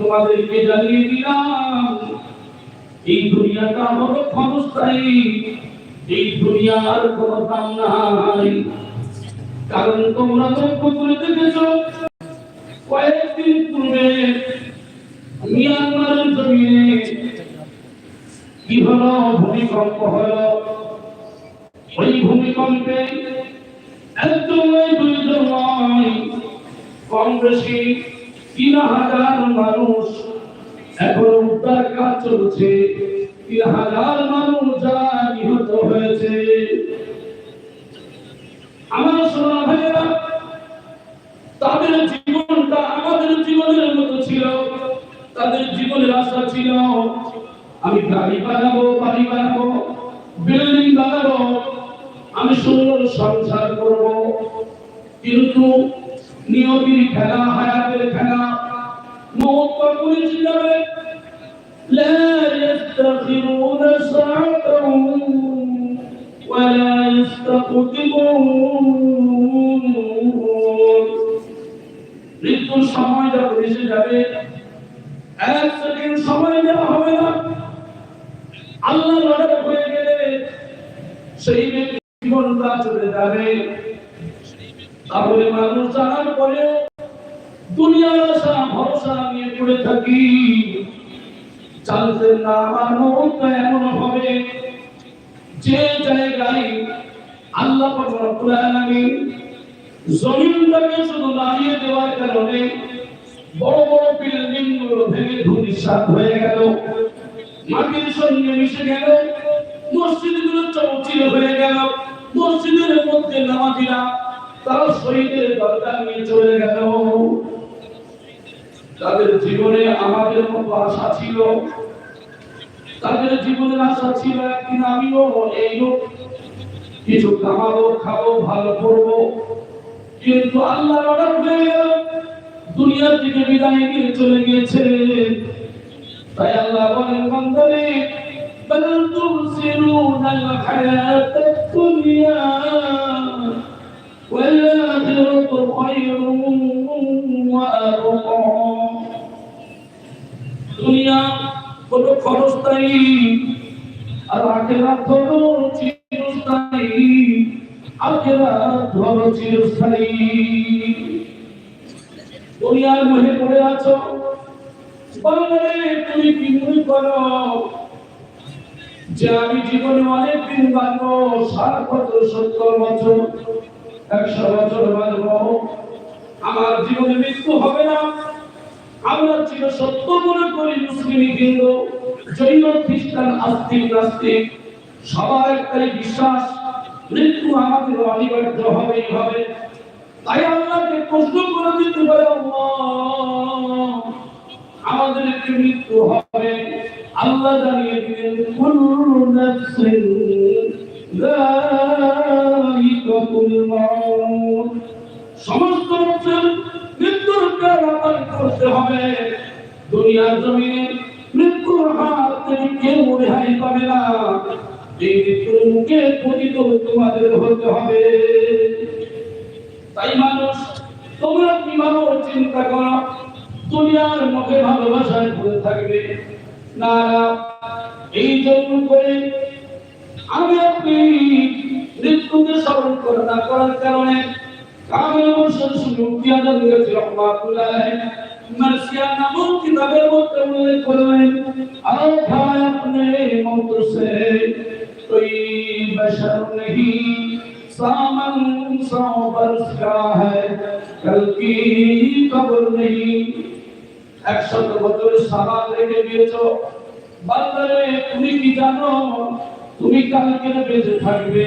তোমাদেরকে জানিয়ে দিলাম এই দুনিয়াটা হলো ক্ষণস্থায়ী এই দুনিয়ার কোনো দাম নাই কারণ তোমরা লক্ষ্য করে দেখেছ কয়েকদিন পূর্বে মিয়ানমারের জমিনে কি হলো? ভূমিকম্প হলো? ওই ভূমিকম্পে নয়। কম বেশি তিন হাজার মানুষ এখন উদ্ধার কাজ চলছে। তিন হাজার মানুষ যারা নিহত হয়েছে। আমার সোনা ভাইয়েরা, তাদের জীবনটা আমাদের জীবনের মতো ছিল। তাদের জীবনের আশা ছিল, আমি গাড়ি বানাবো, বাড়ি বানাবো বিল্ডিং বানাবো। আমি সুন্দর সংসার করব কিন্তু নিয়তির খেলা হায়াতের খেলা মৌত কখনই যাবে لا يستخرون ساعة ولا يستقدمون মৃত্যুর সময় যখন এসে যাবে এক সেকেন্ড সময় দেওয়া হবে না আল্লাহ লড়াই হয়ে গেলে সেই ব্যক্তি জীবনটা চলে যাবে। তাহলে মানুষ জানার পরে দুনিয়ার আশা ভরসা নিয়ে পড়ে থাকি। জানতে না আমার মুহূর্ত এমন হবে। যে জায়গায় আল্লাহ রব্বুল আলামিন জমিনটাকে শুধু দাঁড়িয়ে দেওয়ার কারণে বড় বড় বিল্ডিংগুলো ভেঙে ধূলিসাৎ হয়ে গেল। মাটির সঙ্গে মিশে গেল। মসজিদগুলো চৌচির হয়ে গেল। মসজিদের মধ্যে নামাজিরা, তারা শহীদের দরকার নিয়ে চলে গেল। তাদের জীবনে আমাদের মতো আশা ছিল। তাদের জীবনের আশা ছিল একদিন আমিও এই লোক। কিছু কামাবো খাব, ভালো করব। কিন্তু আল্লাহ দুনিয়ার থেকে বিদায় নিয়ে চলে গিয়েছে। তাই আল্লাহ বলেন, বান্দারে بل تبصرون الحياة الدنيا والآخرة خير وأبقى দুনিয়া হলো ক্ষণস্থায়ী আর আখেরাত হলো চিরস্থায়ী আখেরাত হলো চিরস্থায়ী দুনিয়ার মধ্যে পড়ে আছো বাংলারে তুমি কি মনে করো যে আমি জীবনে অনেক দিন বাঁচবো ষাট বছর সত্তর বছর একশো বছর বাঁচবো। আমার জীবনে মৃত্যু হবে না। আমরা চির সত্য মনে করি, মুসলিম হিন্দু, জৈন, খ্রিস্টান, আস্তিক, নাস্তিক। সবার একটাই বিশ্বাস, মৃত্যু আমাদের অনিবার্য হবেই হবে। তাই আল্লাহকে প্রশ্ন করে দিতে পারে আমাদেরকে মৃত্যু হবে। আল্লাহ জানিয়ে দিলেন সমস্ত মৃত্যুর কারণ করতে হবে। দুনিয়ার জমিনে মৃত্যুর হাত থেকে কেউ রেহাই পাবে না। এই মৃত্যুর মুখে পতিত তোমাদের হতে হবে। তাই মানুষ, তোমরা কি ভালো চিন্তা করো? দুনিয়ার মুখে ভালোবাসায় ভরে থাকবে। না না এই জন্য করে আমি আপনি মৃত্যুকে স্মরণ করে না করার কারণে কামেল বর্ষণ শুরু কিয়াদা দিয়েছে রহমাতুল্লাহ মার্সিয়া নামক কিতাবের মধ্যে উল্লেখ করলেন আর ভাই আপনি মন্ত্র সে कोई बशर नहीं सामन सौ बरस का है कल की खबर नहीं একশত বছর সাবান রেখে দিয়েছ বান্দারে তুমি কি জানো তুমি কালকে বেঁচে থাকবে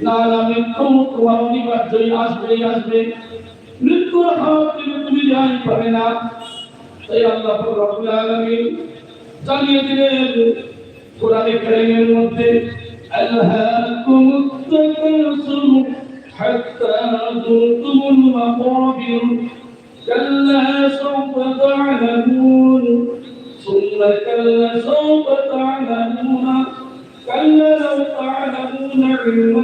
না না মৃত্যু তোমার অনিবার্যই আসবেই আসবে মৃত্যুর হাত থেকে তুমি রেহাই পাবে না তাই আল্লাহ রব্বুল আলামিন জানিয়ে দিলেন কোরআনে কারীমের মধ্যে ألهاكم التكاثر حتى زرتم المقابر كلا سوف تعلمون ثم كلا سوف تعلمون كلا لو تعلمون علم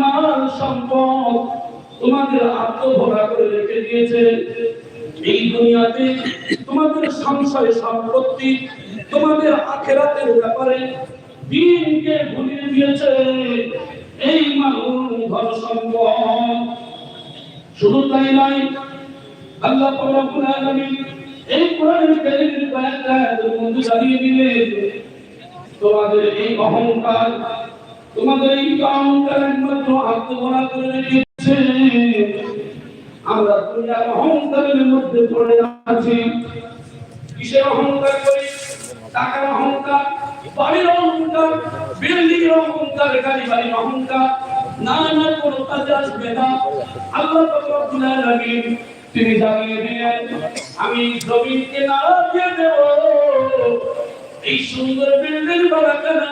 মাল সম্পদ তোমাদের আত্মভরা করে রেখে দিয়েছে। এই দুনিয়াতে তোমাদের সংশয় সম্পত্তি, তোমাদের আখেরাতের ব্যাপারে দিনকে ভুলিয়ে দিয়েছে এই মানুষ ধন সম্পদ। শুধু তাই নয়, আল্লাহ রাব্বুল এই কোরআনের কারীমের আয়াতের মধ্যে জানিয়ে দিলেন, তোমাদের এই অহংকার তোমাদের এই অহংকার একমাত্র আত্মগোনা করে রেখেছে। আমরা দুনিয়ার অহংকারের মধ্যে পড়ে আছি। কিসের অহংকার করি? টাকার অহংকার, বাড়ির অহংকার, বিল্ডিং এর অহংকার, গাড়ি বাড়ির অহংকার। না না আসবে না। আল্লাহ তিনি জানিয়ে দিলেন, আমি জমিনকে নাড়া দিয়ে দেব। এই সুন্দর বিল্ডিং বানাকানা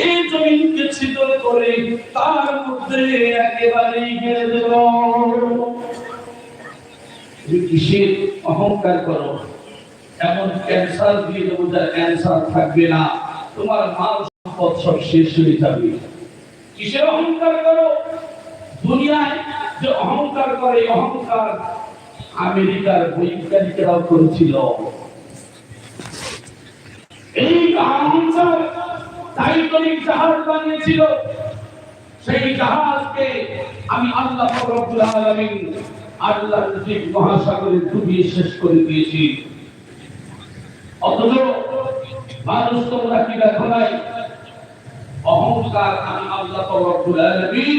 এই জমিনকে ছিদ্র করে তার মধ্যে একেবারেই দেব। কিসের অহংকার করো? এমন ক্যান্সার দিয়ে দেবো ক্যান্সার থাকবে না। তোমার মাল সম্পদ সব শেষ হয়ে যাবে। কিসের অহংকার করো? দুনিয়ায় যে অহংকার করে অহংকার আমেরিকার বৈজ্ঞানিকেরাও করেছিল। এই অহংকার টাইটানিক জাহাজ বানিয়েছিল। সেই জাহাজকে আমি আল্লাহ রব্বুল আলামিন মহাসাগরে ডুবিয়ে শেষ করে দিয়েছি। অথচ মানুষ তোমরা কি দেখো নাই? অহংকার আমি আল্লাহ রব্বুল আলামিন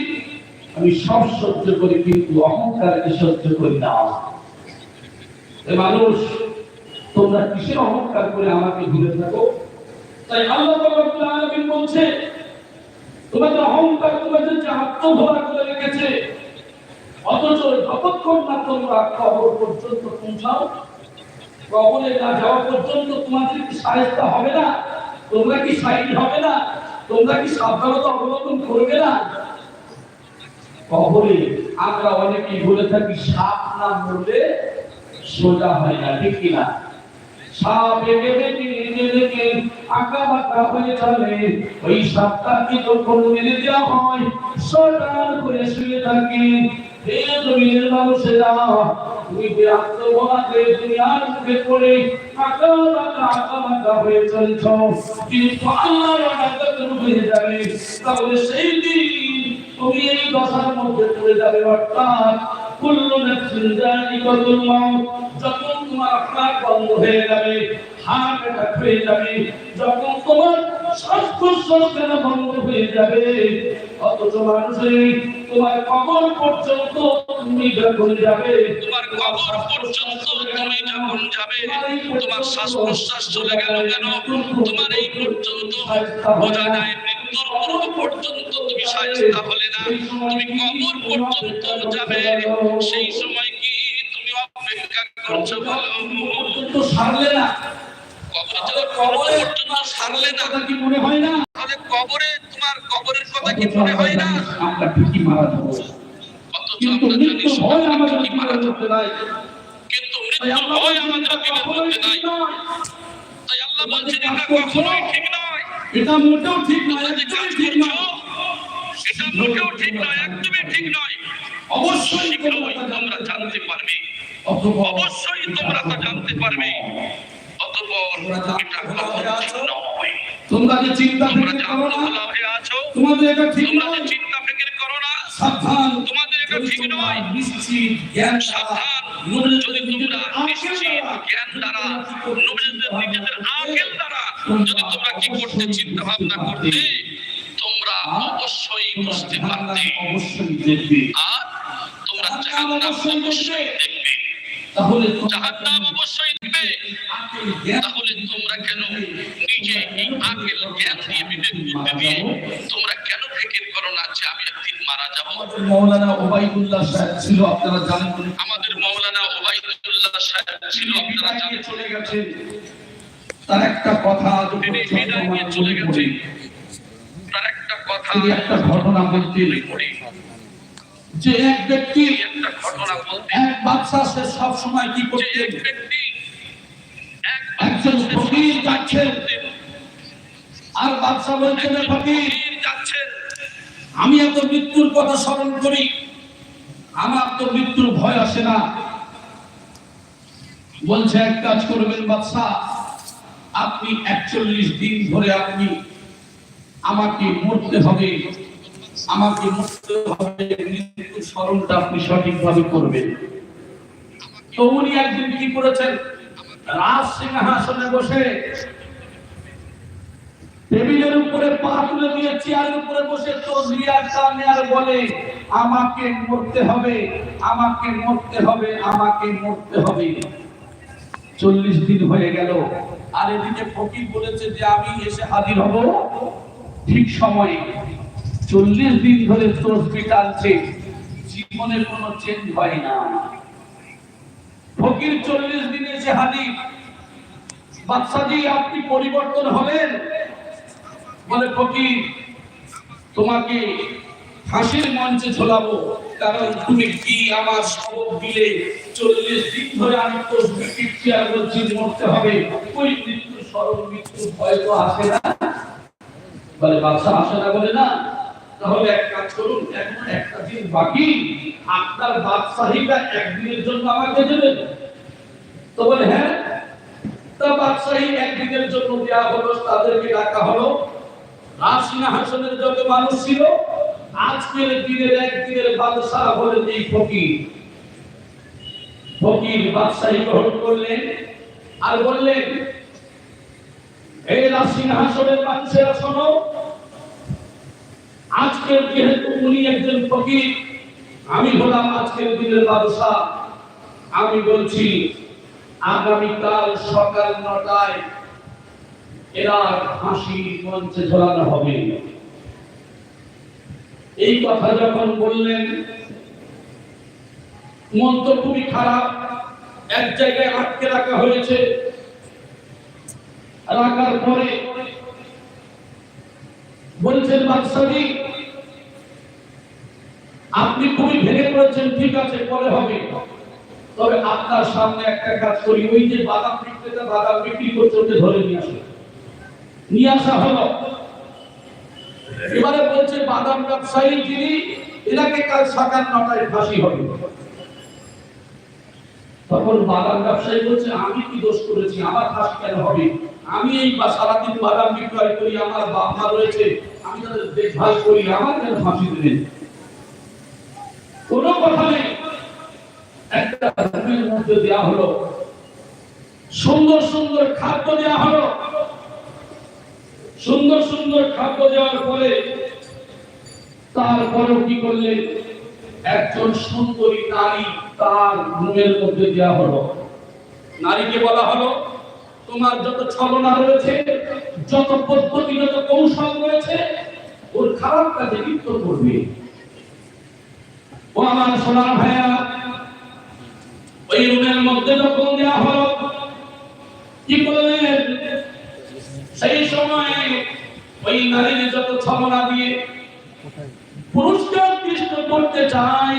আমি সব সহ্য করি, কিন্তু অহংকারকে সহ্য করি না। এ মানুষ, তোমরা কিসের অহংকার করে আমাকে ভুলে থাকো? তাই আল্লাহ রব্বুল আলামিন বলছে তোমাদের অহংকার তোমাদের যে আত্মভরা করে রেখেছে, অথচ যতক্ষণ না তোমরা কবর পর্যন্ত পৌঁছাও, কবরে না যাওয়া পর্যন্ত তোমাদের কি হবে না? তোমরা কি সাইড হবে না? তোমরা কি সাবধানতা অবলম্বন করবে না? কবরে আমরা অনেকেই বলে থাকি, সাপ না মরলে সোজা হয় না, ঠিক কিনা? সাপ এঁকে বেঁকে আঁকা বাঁকা হয়ে চলে। ওই সাপটাকে যখন মেরে দেওয়া হয় সটান করে শুয়ে থাকে। হে জমিনের মানুষেরা, তুমি যে আত্মমহাকে দুনিয়ার মুখে পড়ে আঁকা বাঁকা আঁকা বাঁকা হয়ে চলছ। কিন্তু আল্লাহর আঁকা হয়ে যাবে। তাহলে সেই দিন তুমি এই দশার মধ্যে পড়ে যাবে, অর্থাৎ কুল্লু নাফসিন যায়িকাতুল মাউত যখন তোমার হাত বন্ধ হয়ে যাবে হয়ে যাবে যখন তোমার শ্বাস প্রশ্বাস বন্ধ হয়ে যাবে অথচ তোমার কবর পর্যন্ত তুমি যখন যাবে তোমার কবর পর্যন্ত তুমি যখন যাবে তোমার শ্বাস প্রশ্বাস চলে গেল কেন? তোমার এই পর্যন্ত বোঝা যায় মৃত্যুর পূর্ব পর্যন্ত তুমি হলে না। তুমি কবর পর্যন্ত যাবে সেই সময় পর্যন্ত সারলে না। কবর যখন কবর পর্যন্ত সারলে না। কি মনে হয় না? কবরে তোমার কবরের কথা কি মনে হয় না? আমরা ঠিকই মারা যাব কিন্তু মৃত্যু ভয় আমাদের মারা জীবনের নাই। কিন্তু মৃত্যু ভয় আমাদের এটা দিলের নাই। ঠিক নয়। তাই আল্লাহ বলছেন এটা কখনোই ঠিক নয়। এটা মোটেও ঠিক নয় একদমই ঠিক নয়। এটা মোটেও ঠিক নয় একদমই ঠিক নয়। অবশ্যই তোমরা জানতে পারবে। অথবা অবশ্যই তোমরা তা জানতে পারবে অতঃপর এটা কখনো ঠিক নয় তোমরা যে চিন্তা ফিকির করো না। তোমাদের এটা ঠিক নয়। চিন্তা ফিকির করো না। সাবধান। তোমাদের এটা ঠিক নয় নিশ্চিত জ্ঞান সাবধান। নবীদের যদি তোমরা নিশ্চিত জ্ঞান দ্বারা নবীদের নিজেদের আকেল দ্বারা যদি তোমরা কি করতে চিন্তা ভাবনা করতে তোমরা অবশ্যই বুঝতে পারতে অবশ্যই দেখবে। আর তোমরা জাহান্নাম অবশ্যই দেখবে। তাহলে তোমরা জাহান্নাম অবশ্যই দেখবে তাহলে তোমরা কেন নিজে এই আকেল জ্ঞান দিয়ে বিবেক বুদ্ধি দিয়ে তোমরা কেন ফিকির করো না যে আমি একদিন মারা যাব? মৌলানা ওবাইদুল্লাহ সাহেব ছিল আপনারা জানেন আমাদের মৌলানা ওবাইদুল্লাহ সাহেব ছিল আপনারা জানেন। চলে গেছেন। তার একটা কথা তিনি বিদায় নিয়ে চলে গেছেন। তার একটা কথা একটা ঘটনা পড়ে যে এক ব্যক্তি এক বাদশা সে সব সময় কি এক একজন ফকির যাচ্ছেন। আর বাদশা বলছেন "এ ফকির যাচ্ছেন। আমি এত মৃত্যুর কথা স্মরণ করি আমার তো মৃত্যুর ভয় আসে না। বলছে এক কাজ করবেন বাদশা আপনি একচল্লিশ দিন ধরে আপনি আমাকে মরতে হবে। আমাকে মরতে হবে মৃত্যুর স্মরণটা আপনি সঠিকভাবে করবেন। তো উনি একদিন কি করেছেন? রাজ সিংহাসনে বসে টেবিলের উপরে পা তুলে দিয়ে চেয়ারের উপরে বসে তসবিয়ার টানে আর বলে, আমাকে মরতে হবে, আমাকে মরতে হবে, আমাকে মরতে হবে। চল্লিশ দিন হয়ে গেল। আর এদিকে ফকির বলেছে যে, আমি এসে হাজির হব ঠিক সময়ে। চল্লিশ দিন ধরে তসবি টানছে। জীবনে কোনো চেঞ্জ হয় না ফকির চল্লিশ দিন এসে হাজির বাদশাজি আপনি পরিবর্তন হলেন? বলে, ফকির, তোমাকে ফাঁসির মঞ্চে ঝোলাবো। কারণ তুমি কি আমার সবক দিলে? চল্লিশ দিন ধরে আমি তো বিকৃতি আর বলছি, মরতে হবে। ওই মৃত্যু স্মরণ মৃত্যু ভয় তো আসে না। বলে বাদশা আসে না বলে না? তাহলে এক কাজ করুন, এখন একটা দিন বাকি। আপনার বাদশাহীটা একদিনের জন্য আমাকে দেবেন তো বলে হ্যাঁ তা বাদশাহী একদিনের জন্য দেওয়া হলো, তাদেরকে ডাকা হলো। রাজসিংহাসনের যত মানুষ ছিল, আজকের দিনের একদিনের বাদশাহ হলেন এই ফকির। ফকির বাদশাহী গ্রহণ করলেন আর বললেন এই রাজসিংহাসনের মানুষেরা শোনো আজকের যেহেতু উনি একজন ফকির, আমি হলাম আজকের দিনের বাদশাহ। আমি বলছি, আগামীকাল সকাল নটায় এরা ফাঁসি মঞ্চে ঝোলানো হবে। এই কথা যখন বললেন মন তো খুবই খারাপ। এক জায়গায় আটকে রাখা হয়েছে। রাখার পরে বলছেন বাদশাহী আপনি খুবই ভেঙে পড়েছেন, ঠিক আছে, পরে হবে। তবে আপনার সামনে একটা কাজ করি, ওই যে বাদাম বিক্রেতা, বাদাম বিক্রি করতে ওকে ধরে নিয়ে আসে নিয়ে আসা হলো। এবারে বলছে, বাদাম ব্যবসায়ী যিনি, এনাকে কাল সকাল নটায় ফাঁসি হবে। তখন বাদাম ব্যবসায়ী বলছে, আমি কি দোষ করেছি? আমার ফাঁসি কেন হবে? আমি এই বা সারাদিন বাদাম বিক্রয় করি, আমার বাপ মা রয়েছে, আমি তাদের দেখভাল করি, আমার কেন ফাঁসি দেবেন? কোনো কথা একটা রুমের মধ্যে দেওয়া হলো। সুন্দর সুন্দর খাদ্য দেওয়া হলো। সুন্দর সুন্দর খাদ্য দেওয়ার পরে তারপরেও কি করলেন একজন সুন্দরী নারী তার রুমের মধ্যে দেওয়া হলো। নারীকে বলা হলো, তোমার যত ছলনা রয়েছে, যত পদ্ধতি যত কৌশল রয়েছে, ওর খারাপ কাজে লিপ্ত করবে। ও আমার সোনার ভাইয়া, ওই রুমের মধ্যে যখন দেওয়া হলো, কি করলেন? সেই সময় ওই নারীর যত ছলনা দিয়ে পুরুষকে কৃষ্ণ করতে চাই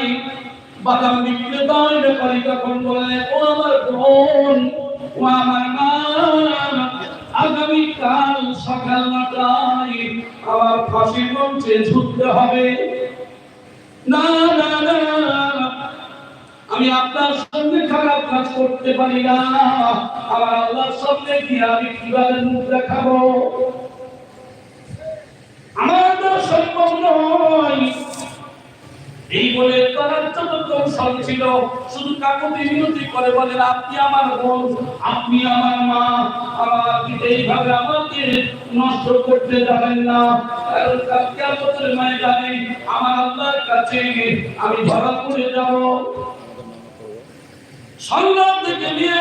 বাদাম বিক্রেতার ব্যাপারী তখন বললেন, ও আমার বোন, ও আমার মা, আগামীকাল সকাল নটায় আমার ফাঁসির মঞ্চে ঝুঁকতে হবে। না না না আমি আপনার সঙ্গে খারাপ কাজ করতে পারি না। আমার আল্লাহর সামনে কি আমি কীভাবে মুখ দেখাবো? আমার তো সম্ভব নয়। এই বলে তারা যত কৌশল ছিল, শুধু কাকুতি মিনতি করে বলেন আপনি আমার বোন, আপনি আমার মা। আমার এইভাবে আমাকে নষ্ট করতে যাবেন না। কারণ কালকে আমাদের ময়দানে আমার আল্লাহর কাছে আমি ধরা পড়ে যাব। সংগ্রাম থেকে নিয়ে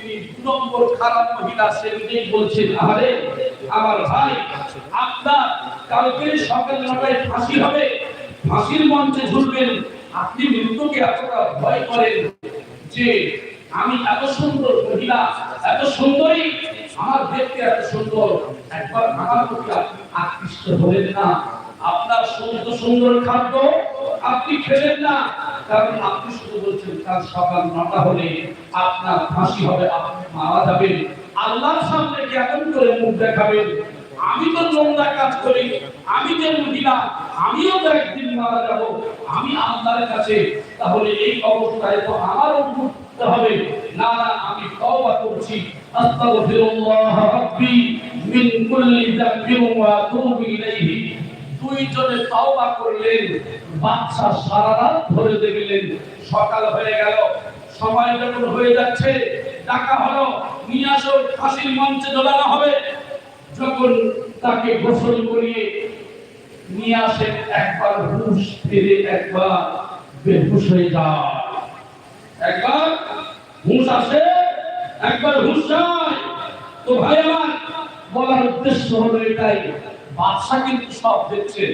তিনি দু নম্বর খারাপ মহিলা সে নিজেই বলছেন আরে আমার ভাই, আপনার কালকে সকাল নটায় ফাঁসি হবে। ফাঁসির মঞ্চে ঝুলবেন। আপনি মৃত্যুকে এতটা ভয় করেন যে আমি এত সুন্দর মহিলা, এত সুন্দরী, আমার দেখতে এত সুন্দর। একবার আমার প্রতি আকৃষ্ট হলেন না। আপনার সুন্দর সুন্দর খাদ্য আপনি খেলেন না। কারণ আপনি শুধু বলছেন, কাল সকাল নটা হলে আপনার ফাঁসি হবে, আপনি মারা যাবেন। আল্লাহর সামনে কেমন করে মুখ দেখাবেন? আমি তো নোংরা কাজ করি, আমি যে মহিলা আমিও তো একদিন মারা যাব, আমি আল্লাহর কাছে। তাহলে এই অবস্থায় তো আমারও উঠতে হবে। না না, আমি তওবা করছি। আস্তাগফিরুল্লাহ রাব্বি মিন কুল্লি যামবিন ওয়া আতুবু ইলাইহি। দুইজনে তওবা করলেন। বাচ্চা সারা রাত ধরে দেখলেন, সকাল হয়ে গেল। সময় যখন হয়ে যাচ্ছে, ডাকা হলো, নিয়ে আসো, ফাঁসির মঞ্চে দোলানো হবে। যখন তাকে গোসল করিয়ে নিয়ে আসেন একবার হুশ ফিরে একবার বেহুশ হয়ে যায়। একবার হুশ আসে, একবার হুশ যায়। তো ভাই আমার, বলার উদ্দেশ্য হলো এটাই। বাদশা কিন্তু সব দেখছেন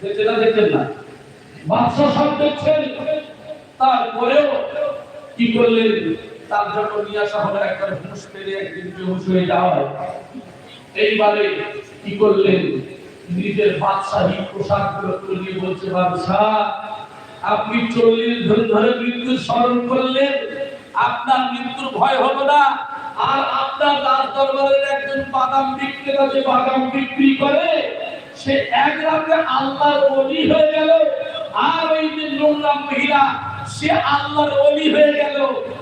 দেখছে না, দেখছেন না। বাদশা সব দেখছেন তারপরেও কি করলেন? তার জন্য নিয়ে আসা হলো একবার হুশ ফিরে একদিন বেহুশ হয়ে যাওয়া এইবারে কি করলেন? নিজের বাদশাহী পোশাকগুলো নিয়ে বলছে, বাদশাহ, আপনি চল্লিশ ধরে ধরে মৃত্যু স্মরণ করলেন। আপনার মৃত্যুর ভয় হলো না। আর আপনার রাজ দরবারের একজন বাদাম বিক্রেতা যে বাদাম বিক্রি করে, সে এক রাতে আল্লাহর অলি হয়ে গেল। আর ওই যে নোংরা মহিলা, সে আল্লাহর অলি হয়ে গেল।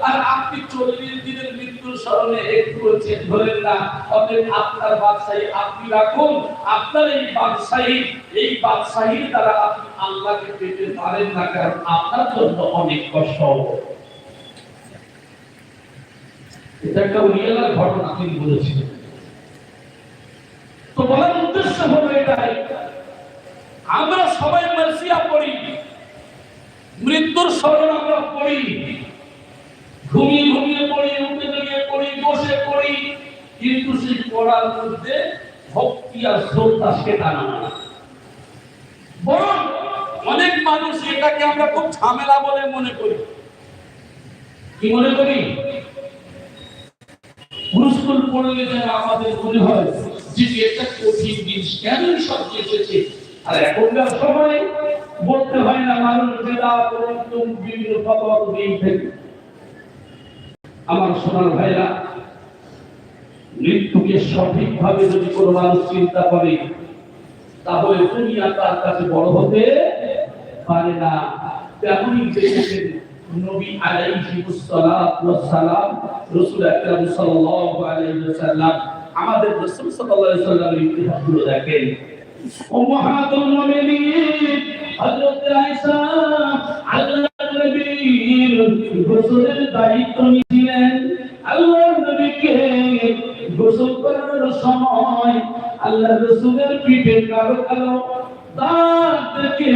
আর আপনি চল্লিশ দিনের মৃত্যুর স্মরণে একটু চেন ধরেন না। অতএব আপনার বাদশাহী আপনি রাখুন। আপনার এই বাদশাহী, এই বাদশাহীর দ্বারা আপনি আল্লাহকে পেতে পারেন না, কারণ আপনার জন্য অনেক কষ্ট। এটা একটা রিয়েলার ঘটনা তিনি বলেছিলেন। তো বলার উদ্দেশ্য হলো এটাই, আমরা সবাই মার্সিয়া পড়ি, মৃত্যুর স্মরণ আমরা পড়ি, ঘুমিয়ে ঘুমিয়ে পড়ি, উঠে দাঁড়িয়ে পড়ি, বসে পড়ি, কিন্তু সেই পড়ার মধ্যে ভক্তি আর শ্রদ্ধা সেটা না। বরং অনেক মানুষ এটাকে আমরা খুব ঝামেলা বলে মনে করি। কি মনে করি? গুরুস্কুল পড়লে যেন আমাদের মনে হয় যে এটা কঠিন জিনিস কেন সব এসেছে? আর এখনকার সময় বলতে হয় না, মানুষ বেদা পরন্তু বিভিন্ন ফতোয়া দিয়েই থাকে আমার সোনার ভাইরা, মৃত্যুকে সঠিকভাবে যদি কোনো মানুষ চিন্তা করে, তাহলে দুনিয়া তার কাছে বড় হতে পারে না। তেমনই দেখেছেন নবী আলাইহি সালাতু ওয়াস সালাম রাসূল আকরাম সাল্লাল্লাহু আলাইহি ওয়াসাল্লাম, আমাদের রাসূল সাল্লাল্লাহু আলাইহি ওয়াসাল্লামের ইতিহাসগুলো দেখেন। উম্মাহাতুল মুমিনিন, হযরত আয়েশা আল্লাহর নবীর গোসলের দায়িত্ব নিয়েছিলেন। আল্লাহর নবীকে গোসল করানোর সময় আল্লাহ রসুলের পিঠে কালো কালো দাগ দেখে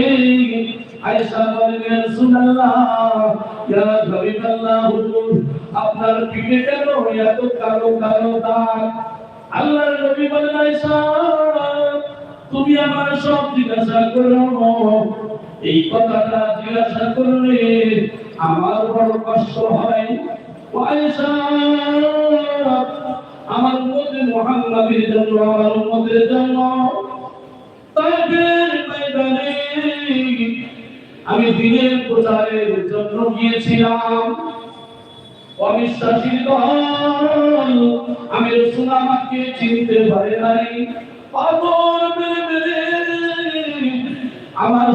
আপনার পিঠে কেন এত কালো কালো দাগ। আল্লাহর নবী বলেন আয়েশা, তুমি আমার সব জিজ্ঞাসা করো। এই কথাটা জিজ্ঞাসা করলে আমার বড় কষ্ট হয়। আয়েশা, আমার মধ্যে মোহাম্মদের জন্য, আমার উম্মতের জন্য, তাইফের ময়দানে আমি দিনের প্রচারের জন্য গিয়েছিলাম অবিশ্বাসী আমি রসুল আমাকে চিনতে পারে নাই। আমার